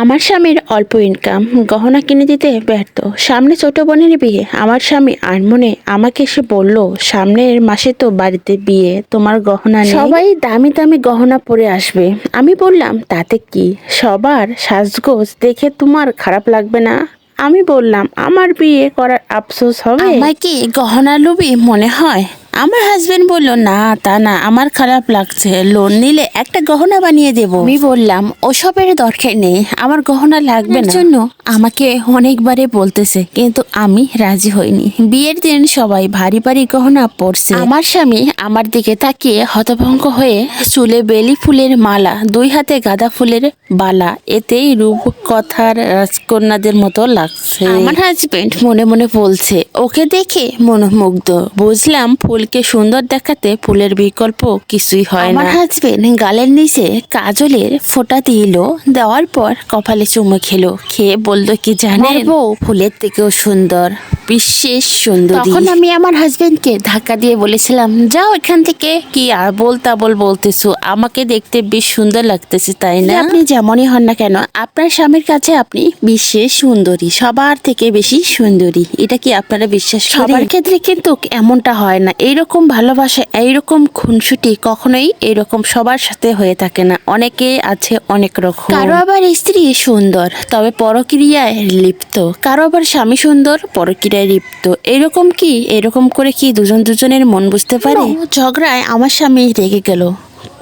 আমার স্বামীর অল্প ইনকাম গহনা কিনে দিতে ব্যর্থ। সামনে ছোট বোনের বিয়ে আমার স্বামী আনমনে আমাকে এসে বলল সামনের মাসে তো বাড়িতে বিয়ে তোমার গহনা সবাই দামি দামি গহনা পরে আসবে। আমি বললাম তাতে কি? সবার সাজগোজ দেখে তোমার খারাপ লাগবে না? আমি বললাম আমার বিয়ে করার আফসোস হবে? আমায় কি গহনা লোভী মনে হয়? আমার হাজবেন্ড বলল না তা না আমার খারাপ লাগছে। লোন নিলে একটা গহনা বানিয়ে দেব। আমি বললাম ওসবের দরকার নেই আমার গহনা লাগবে না। জন্য আমাকে অনেকবারে বলতেছে কিন্তু আমি রাজি হইনি। বিয়ের দিন সবাই ভারী ভারী গহনা পরছে। আমার স্বামী আমার দিকে তাকিয়ে হতভঙ্গ হয়ে চুলে বেলি ফুলের মালা দুই হাতে গাঁদা ফুলের বালা এতেই রূপ কথার রাজকন্যাদের মতো লাগছে। আমার হাজবেন্ড মনে মনে বলছে ওকে দেখে মনোমুগ্ধ। বুঝলাম ফুলকে সুন্দর দেখাতে ফুলের বিকল্প কিছুই হয় না। আমার হাজবেন্ড গালের নিচে কাজলের ফোঁটা দিল দেওয়ার পর কপালে চুমু খেলো। খেয়ে বলল কি জানেন বউ ফুলের থেকেও সুন্দর বিশেষ সুন্দর। তখন আমি আমার হাজবেন্ডকে ধাক্কা দিয়ে বলেছিলাম যাও এখান থেকে। কি আর বলতা বল বলতেছো? আমাকে দেখতে বেশ সুন্দর লাগতেছে তাই না? আপনি যেমনই হন না কেন আপনার স্বামীর কাছে আপনি বিশেষ সুন্দরী সবার থেকে বেশি সুন্দরী। এটা কি আপনারা বিশ্বাস করেন? সবার ক্ষেত্রে কিন্তু এমনটা হয় না। এইরকম ভালোবাসা এইরকম খুনসুটি কখনোই এরকম সবার সাথে হয়ে থাকে না। অনেকে আছে অনেক রকম। কারও আবার স্ত্রী সুন্দর তবে পরক্রিয়ায় লিপ্ত। কারও আবার স্বামী সুন্দর পরক্রিয়ায় লিপ্ত। এরকম কি? এরকম করে কি দুজন দুজনের মন বুঝতে পারে? ঝগড়ায় আমার স্বামী রেগে গেল।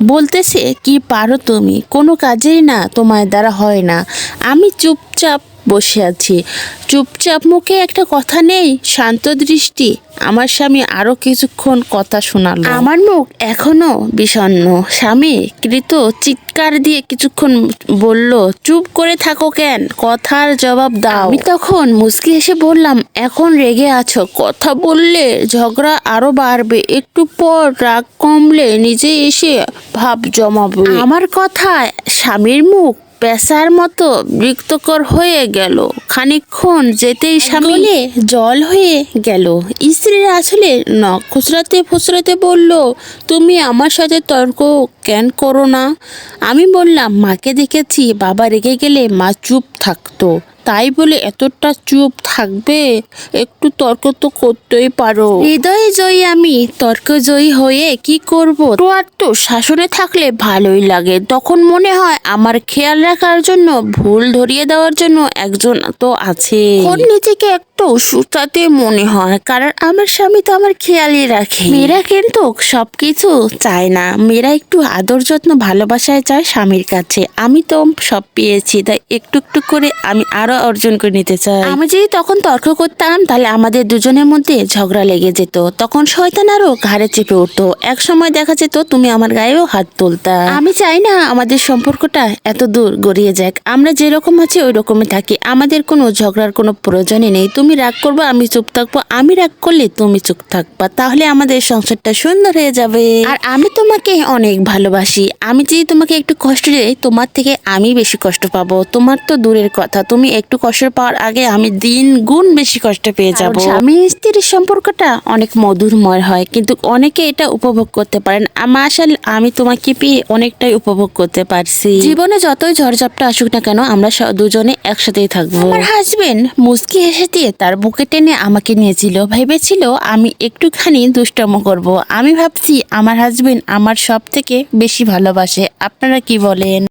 বলতেছে কি পারো তুমি? কোনো কাজেই না তোমার দ্বারা হয় না। আমি চুপচাপ বসে আছি। চুপচাপ মুখে একটা কথা নেই শান্ত দৃষ্টি। আমার স্বামী আরও কিছুক্ষণ কথা শোনালো। আমার মুখ এখনও বিষণ্ণ। স্বামী কৃত চিৎকার দিয়ে কিছুক্ষণ বলল চুপ করে থাকো কেন? কথার জবাব দাও। আমি তখন মুসকি এসে বললাম এখন রেগে আছো। কথা বললে ঝগড়া আরও বাড়বে। একটু পর রাগ কমলে নিজে এসে ভাব জমাবে। আমার কথায় স্বামীর মুখ পেশার মতো বিরক্তকর হয়ে গেল। খানিক্ষণ যেতেই সামনে জল হয়ে গেল। স্ত্রীর আসলে নখ খুচরাতে ফুচরাতে বলল, তুমি আমার সাথে তর্ক কেন করো না? আমি বললাম, মাকে দেখেছি, বাবা রেগে গেলে মা চুপ থাকতো। তাই বলে এতটা চুপ থাকবে? একটু তর্ক তো করতেই পারো। হৃদয়ে জয়ী আমি তর্ক জয়ী হয়ে কি করব? তো আর তো শাসনে থাকলে ভালোই লাগে। তখন মনে হয় আমার খেয়াল রাখার জন্য ভুল ধরিয়ে দেওয়ার জন্য একজন তো আছে নিজেকে একটু সুতাতে মনে হয় কারণ আমার স্বামী তো আমার খেয়ালই রাখে। মেয়েরা কিন্তু সব কিছু চায় না। মেয়েরা একটু আদর যত্ন ভালোবাসায় চায় স্বামীর কাছে। আমি তো সব পেয়েছি তাই একটু একটু করে আমি আরও অর্জন করে নিতে চাই। আমি যদি তখন তর্ক করতাম তাহলে আমাদের দুজনের মধ্যে ঝগড়া লেগে যেত। তখন শয়তান আরও ঘাড়ে চেপে উঠতো। এক সময় দেখা যেত তুমি আমার গায়েও হাত তুলতা। আমি চাই না আমাদের সম্পর্কটা এত দূর গড়িয়ে যাক। আমরা যেরকম আছি ওই রকমই থাকি। আমাদের কোনো ঝগড়ার কোনো প্রয়োজনই নেই। তুমি রাগ করবে আমি চুপ থাকব। আমি রাগ করলে তুমি চুপ থাকবা। তাহলে আমাদের সংসারটা সুন্দর হয়ে যাবে। আর আমি তোমাকে অনেক ভালোবাসি। আমি যদি তোমাকে একটু কষ্ট দিই তোমার থেকে আমি বেশি কষ্ট পাবো। তোমার তো দূরের কথা। তুমি একটু কষ্ট পাওয়ার আগে আমি দিন গুণ বেশি কষ্ট পেয়ে যাব। স্বামী স্ত্রীর সম্পর্কটা অনেক মধুরময় হয় কিন্তু অনেকে এটা উপভোগ করতে পারেন। আমার আসলে আমি তোমাকে পেয়ে অনেকটাই উপভোগ করতে পারছি। জীবনে যতই ঝড়ঝাপটা আসুক না কেন আমরা দুজনে একসাথেই থাকব। আমার হাজবেন্ড মুচকি হেসে দিয়ে তার বুকে টেনে আমাকে নিয়েছিল ভেবেছিল আমি একটুখানি দুষ্টম করব। আমি ভাবছি আমার হাজবেন্ড আমার সব থেকে বেশি ভালোবাসে। আপনারা কি বলেন?